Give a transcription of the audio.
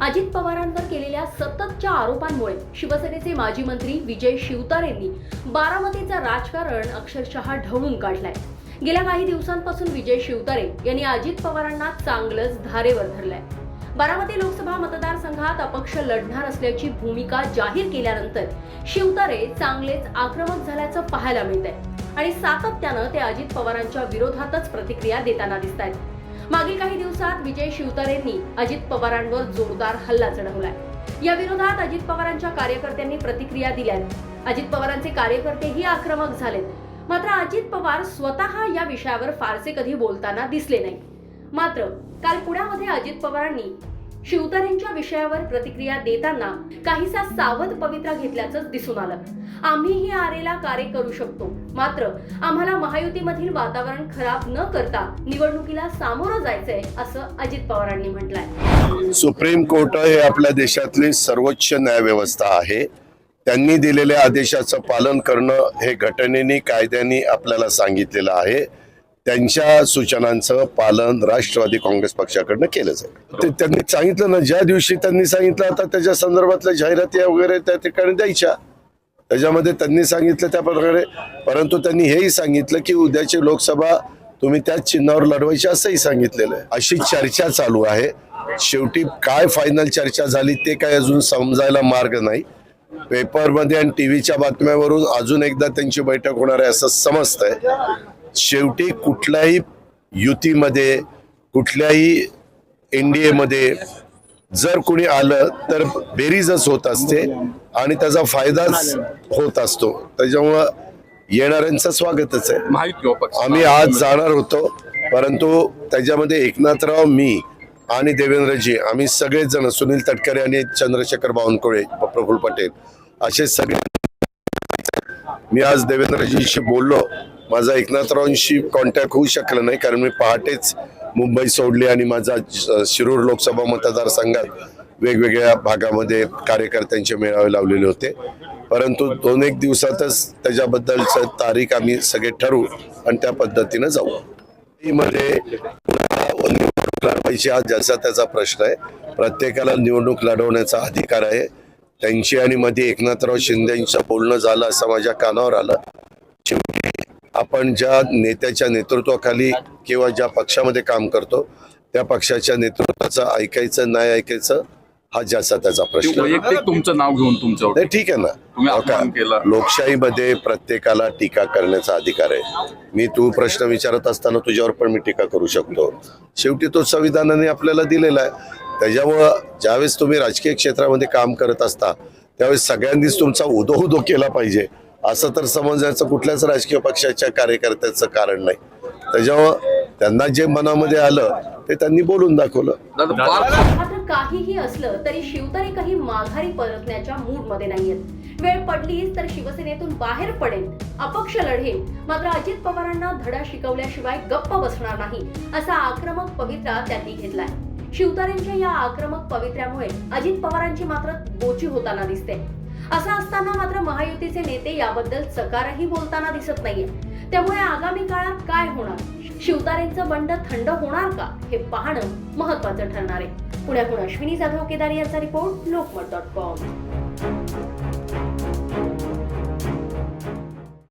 अजित पवारांवर केलेल्या सततच्या आरोपांमुळे शिवसेनेचे माजी मंत्री विजय शिवतारेंनी बारामतीचं राजकारण अक्षरशः ढवळून काढलंय. गेल्या काही दिवसांपासून विजय शिवतारे यांनी अजित पवारांना चांगलंच धारेवर धरलंय. बारामती लोकसभा मतदारसंघात अपक्ष लढणार असल्याची भूमिका जाहीर केल्यानंतर शिवतारे चांगलेच आक्रमक झाल्याचं पाहायला मिळतंय. आणि सातत्यानं ते अजित पवारांच्या विरोधातच प्रतिक्रिया देताना दिसत आहेत मागील काही दिवसात विजय शिवतारेंनी अजित पवारांवर जोरदार हल्ला चढवलाय. या विरोधात अजित पवारांच्या कार्यकर्त्यांनी प्रतिक्रिया दिल्या अजित पवारांचे कार्यकर्तेही आक्रमक झालेत. मात्र अजित पवार स्वतः या विषयावर फारसे कधी बोलताना दिसले नाही मात्र काल पुण्यामध्ये अजित पवारांनी शिवतारेंच्या विषयावर प्रतिक्रिया देताना काहीसा सावध पवित्रा घेतल्याचं दिसून आलं. आम्हीही आरेला कार्य करू शकतो. मात्र आम्हाला महायुतीमधील वातावरण खराब न करता निवडणुकीला सामोरं जायचंय असं अजित पवारांनी म्हटलंय. सुप्रीम कोर्ट हे आपल्या देशातली सर्वोच्च न्यायव्यवस्था आहे. त्यांनी दिलेल्या आदेशाचं पालन करणं हे घटनेने कायद्याने आपल्याला सांगितलेलं आहे. त्यांच्या सूचनांचं पालन राष्ट्रवादी काँग्रेस पक्षाकडनं केलं जाईल. ते त्यांनी सांगितलं ना ज्या दिवशी त्यांनी सांगितलं आता त्याच्या संदर्भातल्या जाहिराती वगैरे त्या ठिकाणी द्यायच्या. त्याच्यामध्ये त्यांनी सांगितलं त्या प्रकारे. परंतु त्यांनी हेही सांगितलं की उद्याची लोकसभा तुम्ही त्याच चिन्हावर लढवायची असंही सांगितलेलं आहे. अशी चर्चा चालू आहे. शेवटी काय फायनल चर्चा झाली ते काय अजून समजायला मार्ग नाही. पेपरमध्ये आणि टीव्हीच्या बातम्यावरून अजून एकदा त्यांची बैठक होणार आहे असं समजतंय. शेवटी कुठल्याही युतीमध्ये कुठल्याही एनडीएमध्ये जर कोणी आलं तर बेरीजच होत असते आणि त्याचा फायदाच होत असतो. त्याच्यामुळं येणाऱ्यांचं स्वागतच आहे. माहीत पक्ष आम्ही आज जाणार होतो परंतु त्याच्यामध्ये एकनाथराव मी आणि देवेंद्रजी आम्ही सगळेच जण सुनील तटकरे आणि चंद्रशेखर बावनकुळे प्रफुल पटेल असे सगळे मी आज देवेंद्रजीशी बोललो. माझा एकनाथरावांशी कॉन्टॅक्ट होऊ शकला नाही कारण मी पहाटेच मुंबई सोडली आणि माझा शिरूर लोकसभा मतदारसंघात वेगवेगळ्या भागामध्ये कार्यकर्त्यांचे मेळावे लावलेले होते. परंतु दोन एक दिवसातच त्याच्याबद्दलचं तारीख आम्ही सगळे ठरवू आणि त्या पद्धतीनं जाऊ. मध्ये निवडणूक लढवायची हा ज्याचा त्याचा प्रश्न आहे. प्रत्येकाला निवडणूक लढवण्याचा अधिकार आहे. त्यांची आणि मध्ये एकनाथराव शिंदेचं बोलणं झालं असं माझ्या कानावर आलं. आपण ज्या नेत्याच्या नेतृत्वाखाली किंवा ज्या पक्षामध्ये काम करतो त्या पक्षाच्या नेतृत्वाचं ऐकायचं नाही ऐकायचं हा ज्याचा त्याचा प्रश्न. वैयक्तिक तुमचं नाव घेऊन नाही ठीक आहे ना. हो. लोकशाहीमध्ये प्रत्येकाला टीका करण्याचा अधिकार आहे. मी तू प्रश्न विचारत असताना तुझ्यावर पण मी टीका करू शकतो. शेवटी तो संविधानाने आपल्याला दिलेला आहे. त्याच्यामुळं ज्यावेळेस तुम्ही राजकीय क्षेत्रामध्ये काम करत असता त्यावेळेस सगळ्यांनीच तुमचा उदो उदो केला पाहिजे. असं तर समजायचं कुठल्याच राजकीय पक्षाच्या कार्यकर्त्याचं कारण नाही. त्याच्यामुळं त्यांना जे मनामध्ये आलं ते त्यांनी बोलून दाखवलं. काहीही असलं तरी शिवतारे काही माघारी परतण्याच्या मूडमध्ये नाहीयेत. वेळ पडलीच तर शिवसेनेतून बाहेर पडेल. अपक्ष लढेल. मात्र अजित पवारांना धडा शिकवल्याशिवाय गप्प बसणार नाही असा आक्रमक पवित्रा त्यांनी घेतलाय. शिवतारेंच्या या आक्रमक पवित्र्यामुळे अजित पवारांची मात्र गोची होताना दिसते. असं असताना मात्र महायुतीचे नेते याबद्दल चकारही बोलताना दिसत नाहीये. त्यामुळे आगामी काळात काय होणार? शिवतारेंचं बंड थंड होणार का? हे पाहणं महत्वाचं ठरणार आहे. पुण्यातून अश्विनी जाधव केदारी यांचा रिपोर्ट लोकमत डॉट कॉम.